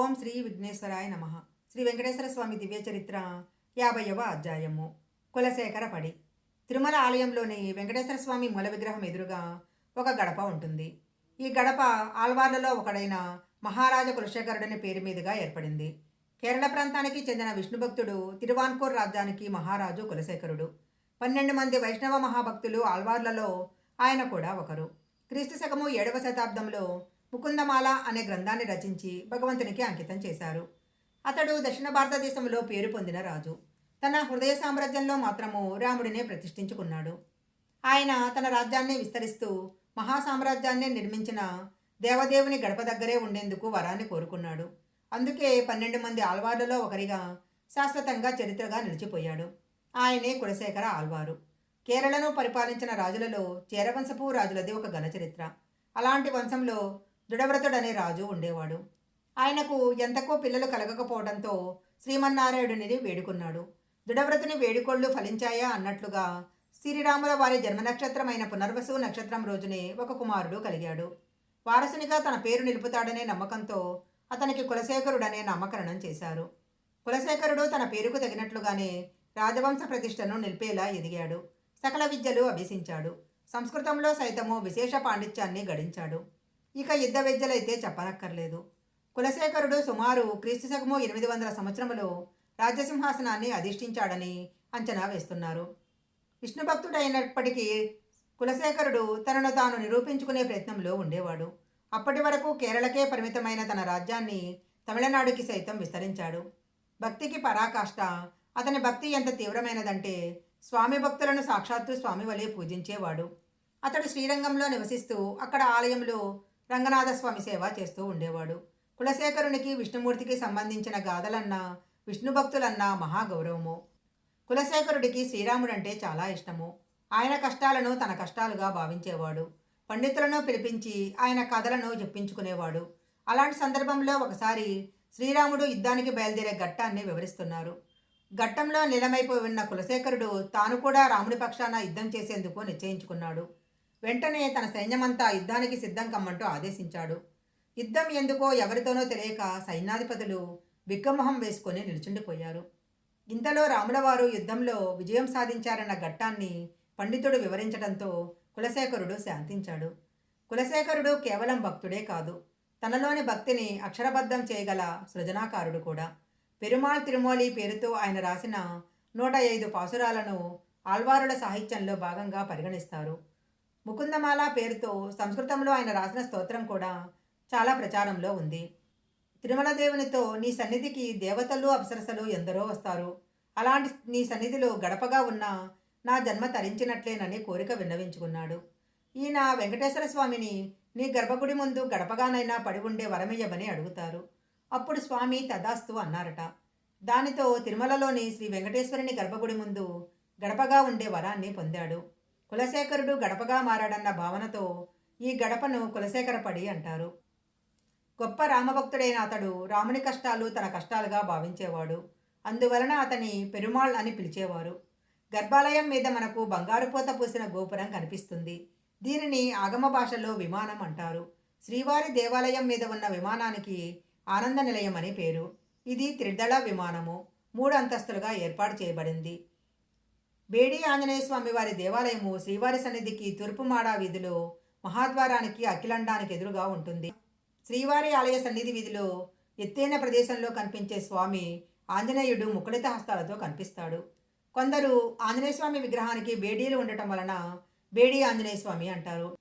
ఓం శ్రీ విఘ్నేశ్వరాయ నమ. శ్రీ వెంకటేశ్వర స్వామి దివ్య చరిత్ర యాభైవ అధ్యాయము. కులశేఖర పడి. తిరుమల ఆలయంలోని వెంకటేశ్వర స్వామి మూల విగ్రహం ఎదురుగా ఒక గడప ఉంటుంది. ఈ గడప ఆల్వార్లలో ఒకడైన మహారాజా కులశేఖరుడని పేరు మీదుగా ఏర్పడింది. కేరళ ప్రాంతానికి చెందిన విష్ణు భక్తుడు తిరువాన్కూర్ రాజ్యానికి మహారాజు కులశేఖరుడు. పన్నెండు మంది వైష్ణవ మహాభక్తులు ఆల్వార్లలో ఆయన కూడా ఒకరు. క్రీస్తు శకము ఏడవ శతాబ్దంలో ముకుందమాల అనే గ్రంథాన్ని రచించి భగవంతునికి అంకితం చేశారు. అతడు దక్షిణ భారతదేశంలో పేరు పొందిన రాజు. తన హృదయ సామ్రాజ్యంలో మాత్రము రాముడినే ప్రతిష్ఠించుకున్నాడు. ఆయన తన రాజ్యాన్ని విస్తరిస్తూ మహాసామ్రాజ్యాన్ని నిర్మించిన దేవదేవుని గడప దగ్గరే ఉండేందుకు వరాన్ని కోరుకున్నాడు. అందుకే పన్నెండు మంది ఆల్వార్లలో ఒకరిగా శాశ్వతంగా చరిత్రగా నిలిచిపోయాడు. ఆయనే కులశేఖర ఆల్వారు కేరళను పరిపాలించిన రాజులలో చేరవంశపు రాజులది ఒక ఘన చరిత్ర అలాంటి వంశంలో దృఢవ్రతుడనే రాజు ఉండేవాడు. ఆయనకు ఎంతకో పిల్లలు కలగకపోవడంతో శ్రీమన్నారాయణుని వేడుకున్నాడు. దృఢవ్రతుని వేడుకోళ్ళు ఫలించాయా అన్నట్లుగా శ్రీరాముల వారి జన్మ నక్షత్రమైన పునర్వసు నక్షత్రం రోజునే ఒక కుమారుడు కలిగాడు. వారసునిగా తన పేరు నిలుపుతాడనే నమ్మకంతో అతనికి కులశేఖరుడనే నామకరణం చేశారు. కులశేఖరుడు తన పేరుకు తగినట్లుగానే రాజవంశ ప్రతిష్టను నిలిపేలా ఎదిగాడు. సకల విద్యలు అభ్యసించాడు. సంస్కృతంలో సైతము విశేష పాండిత్యాన్ని గడించాడు. ఇక యుద్ధ విద్యలైతే చెప్పనక్కర్లేదు. కులశేఖరుడు సుమారు క్రీస్తు శకము ఎనిమిది వందల సంవత్సరములో రాజ్యసింహాసనాన్ని అధిష్ఠించాడని అంచనా వేస్తున్నారు. విష్ణుభక్తుడైనప్పటికీ కులశేఖరుడు తనను తాను నిరూపించుకునే ప్రయత్నంలో ఉండేవాడు. అప్పటి వరకు కేరళకే పరిమితమైన తన రాజ్యాన్ని తమిళనాడుకి సైతం విస్తరించాడు. భక్తికి పరాకాష్ట అతని భక్తి ఎంత తీవ్రమైనదంటే స్వామి భక్తులను సాక్షాత్తు స్వామి వలె పూజించేవాడు. అతడు శ్రీరంగంలో నివసిస్తూ అక్కడ ఆలయంలో రంగనాథస్వామి సేవ చేస్తూ ఉండేవాడు. కులశేఖరునికి విష్ణుమూర్తికి సంబంధించిన గాథలన్నా విష్ణు భక్తులన్నా మహాగౌరవము. కులశేఖరుడికి శ్రీరాముడంటే చాలా ఇష్టము. ఆయన కష్టాలను తన కష్టాలుగా భావించేవాడు. పండితులను పిలిపించి ఆయన కథలను చెప్పించుకునేవాడు. అలాంటి సందర్భంలో ఒకసారి శ్రీరాముడు యుద్ధానికి బయలుదేరే ఘట్టాన్ని వివరిస్తున్నారు. ఘట్టంలో నిలమైపోయి ఉన్న కులశేఖరుడు తాను కూడా రాముడి పక్షాన యుద్ధం చేసేందుకు నిశ్చయించుకున్నాడు. వెంటనే తన సైన్యమంతా యుద్ధానికి సిద్ధం కమ్మంటూ ఆదేశించాడు. యుద్ధం ఎందుకో ఎవరితోనో తెలియక సైన్యాధిపతులు బిక్కమొహం వేసుకొని నిల్చుండిపోయారు. ఇంతలో రాములవారు యుద్ధంలో విజయం సాధించారన్న ఘట్టాన్ని పండితుడు వివరించడంతో కులశేఖరుడు శాంతించాడు. కులశేఖరుడు కేవలం భక్తుడే కాదు తనలోని భక్తిని అక్షరబద్ధం చేయగల సృజనాకారుడు కూడా. పెరుమాళ్ తిరుమోలి పేరుతో ఆయన రాసిన నూట ఐదు పాసురాలను ఆల్వారుల సాహిత్యంలో భాగంగా పరిగణిస్తారు. ముకుందమాల పేరుతో సంస్కృతంలో ఆయన రాసిన స్తోత్రం కూడా చాలా ప్రచారంలో ఉంది. తిరుమల దేవునితో నీ సన్నిధికి దేవతలు అప్సరసలు ఎందరో వస్తారు. అలాంటి నీ సన్నిధిలో గడపగా ఉన్న నా జన్మ తరించినట్లేనని కోరిక విన్నవించుకున్నాడు. ఈయన వెంకటేశ్వర స్వామిని నీ గర్భగుడి ముందు గడపగానైనా పడి ఉండే వరమయ్యమని అడుగుతారు. అప్పుడు స్వామి తదాస్తు అన్నారట. దానితో తిరుమలలోని శ్రీ వెంకటేశ్వరుని గర్భగుడి ముందు గడపగా ఉండే వరాన్ని పొందాడు. కులశేఖరుడు గడపగా మారాడన్న భావనతో ఈ గడపను కులశేఖరపడి అంటారు. గొప్ప రామభక్తుడైన అతడు రాముని కష్టాలు తన కష్టాలుగా భావించేవాడు. అందువలన అతని పెరుమాళ్ అని పిలిచేవారు. గర్భాలయం మీద మనకు బంగారు పూత పూసిన గోపురం కనిపిస్తుంది. దీనిని ఆగమ భాషలో విమానం అంటారు. శ్రీవారి దేవాలయం మీద ఉన్న విమానానికి ఆనంద నిలయం అని పేరు. ఇది త్రిదళ విమానము. మూడు అంతస్తులుగా ఏర్పాటు చేయబడింది. బేడి ఆంజనేయ స్వామి వారి దేవాలయము శ్రీవారి సన్నిధికి తూర్పుమాడా వీధిలో మహాద్వారానికి అఖిలండానికి ఎదురుగా ఉంటుంది. శ్రీవారి ఆలయ సన్నిధి వీధిలో ఎత్తైన ప్రదేశంలో కనిపించే స్వామి ఆంజనేయుడు ముకుళిత హస్తాలతో కనిపిస్తాడు. కొందరు ఆంజనేయ స్వామి విగ్రహానికి బేడీలు ఉండటం వలన బేడీ ఆంజనేయ స్వామి అంటారు.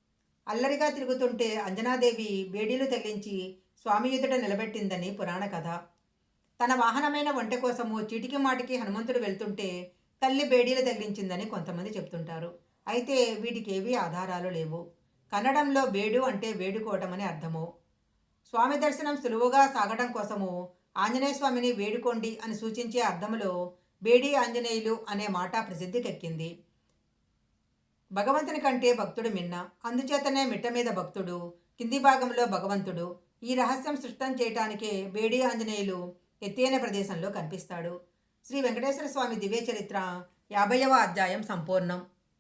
అల్లరిగా తిరుగుతుంటే అంజనాదేవి బేడీలు తగిలించి స్వామి ఎదుట నిలబెట్టిందని పురాణ కథ. తన వాహనమైన వంట కోసము చీటికి మాటికి హనుమంతుడు వెళ్తుంటే తల్లి బేడీలు తగిలించిందని కొంతమంది చెప్తుంటారు. అయితే వీటికి ఏవీ ఆధారాలు లేవు. కన్నడంలో వేడు అంటే వేడుకోవటం అని అర్థము. స్వామి దర్శనం సులువుగా సాగడం కోసము ఆంజనేయ స్వామిని వేడుకోండి అని సూచించే అర్థములో బేడి ఆంజనేయులు అనే మాట ప్రసిద్ధికెక్కింది. భగవంతుని కంటే భక్తుడు మిన్న. అందుచేతనే మిట్ట మీద భక్తుడు కింది భాగంలో భగవంతుడు. ఈ రహస్యం సృష్టం చేయటానికే బేడి ఆంజనేయులు ఎత్తైన ప్రదేశంలో కనిపిస్తాడు. శ్రీ వెంకటేశ్వర స్వామి దివ్య చరిత్ర యాభైవ అధ్యాయం సంపూర్ణం.